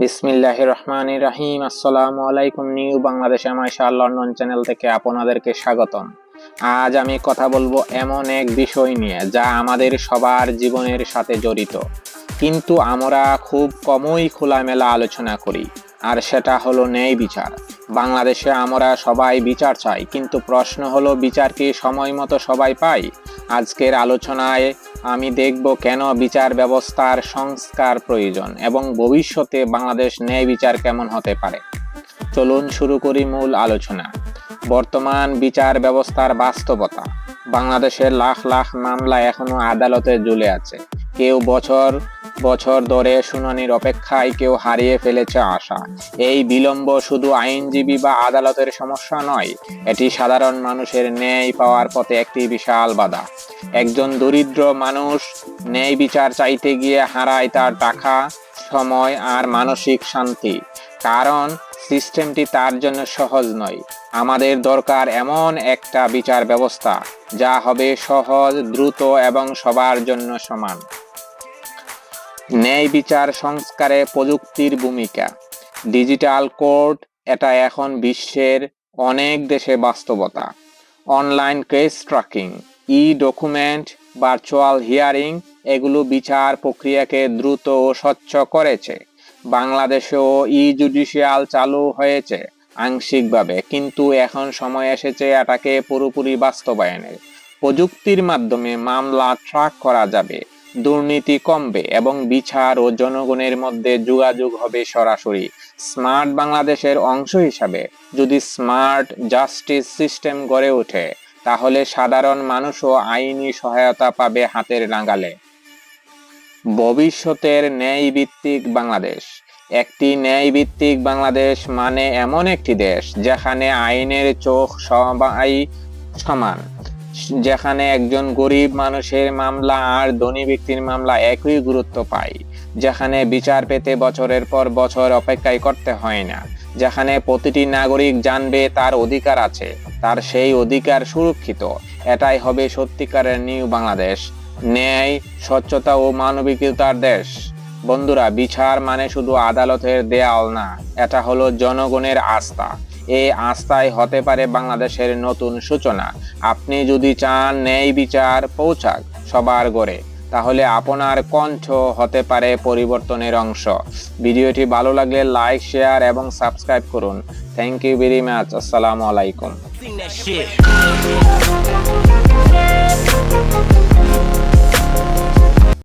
বিসমিল্লাহ রহমান রাহিম। আসসালামু আলাইকুম new Bangladesh Maisha London channel থেকে আপনাদেরকে স্বাগতম। আজ আমি কথা বলব এমন এক বিষয় নিয়ে যা আমাদের সবার জীবনের সাথে জড়িত। কিন্তু আমরা খুব কমই খোলামেলা আলোচনা করি, আর সেটা হলো ন্যায় বিচার। বাংলাদেশে আমরা সবাই বিচার চাই, কিন্তু প্রশ্ন হলো, বিচার কি সময় মতো সবাই পাই আজকের আলোচনায় আমি দেখব কেন বিচার ব্যবস্থার সংস্কার প্রয়োজন এবং ভবিষ্যতে বাংলাদেশ ন্যায় বিচার কেমন হতে পারে। চলুন শুরু করি মূল আলোচনা। বর্তমান বিচার ব্যবস্থার বাস্তবতা। বাংলাদেশের লাখ লাখ মামলা এখনও আদালতে জুলে আছে। কেউ বছর বছর ধরে শুনানির অপেক্ষায় কেউ হারিয়ে ফেলেছে আশা। এই বিলম্ব শুধু আইনজীবী বা আদালতের সমস্যা নয়, এটি সাধারণ মানুষের ন্যায় পাওয়ার পথে একটি বিশাল বাধা। একজন দরিদ্র মানুষ ন্যায় বিচার চাইতে গিয়ে হারায় তার টাকা, সময় আর মানসিক শান্তি। কারণ সিস্টেমটি তার জন্য সহজ নয়। আমাদের দরকার এমন একটা বিচার ব্যবস্থা, যা হবে সহজ, দ্রুত এবং সবার জন্য সমান। ন্যায় বিচার সংস্কারে প্রযুক্তির ভূমিকা। ডিজিটাল কোর্ট এটা এখন বিশ্বের অনেক দেশে বাস্তবতা। Online case tracking e document virtual hearing, এগুলো বিচার প্রক্রিয়াকে দ্রুত ও স্বচ্ছ করেছে। বাংলাদেশেও ই জুডিশিয়াল চালু হয়েছে আংশিকভাবে, কিন্তু এখন সময় এসেছে এটাকে পুরোপুরি বাস্তবায়নের। প্রযুক্তির মাধ্যমে মামলা ট্র্যাক করা যাবে। দুর্নীতি কমবে এবং বিচার ও জনগণের মধ্যে যোগাযোগ হবে সরাসরি। স্মার্ট বাংলাদেশের অংশ হিসাবে যদি স্মার্ট জাস্টিস সিস্টেম গড়ে ওঠে, তাহলে সাধারণ মানুষও আইনি সহায়তা পাবে হাতের নাগালে। ভবিষ্যতের ন্যায় ভিত্তিক বাংলাদেশ। একটি ন্যায় ভিত্তিক বাংলাদেশ মানে এমন একটি দেশ যেখানে আইনের চোখ সবাই সমান। যেখানে একজন গরিব মানুষের মামলা আর ধনী ব্যক্তির মামলা একই গুরুত্ব পায়, যেখানে বিচার পেতে বছরের পর বছর অপেক্ষায় করতে হয় না, যেখানে প্রতিটি নাগরিক জানবে তার অধিকার আছে, তার সেই অধিকার সুরক্ষিত। এটাই হবে সত্যিকারের নিউ বাংলাদেশ, ন্যায়, স্বচ্ছতা ও মানবিকতার দেশ। বন্ধুরা, বিচার মানে শুধু আদালতের দেয়াল না, এটা হলো জনগণের আস্থা। এই আস্থায় হতে পারে বাংলাদেশের নতুন সূচনা। আপনি যদি চান ন্যায় বিচার পৌঁছাক সবার গড়ে, তাহলে আপনার কণ্ঠ হতে পারে পরিবর্তনের অংশ। ভিডিওটি ভালো লাগলে লাইক, শেয়ার এবং সাবস্ক্রাইব করুন। থ্যাংক ইউ ভেরি মাচ আসসালামু আলাইকুম.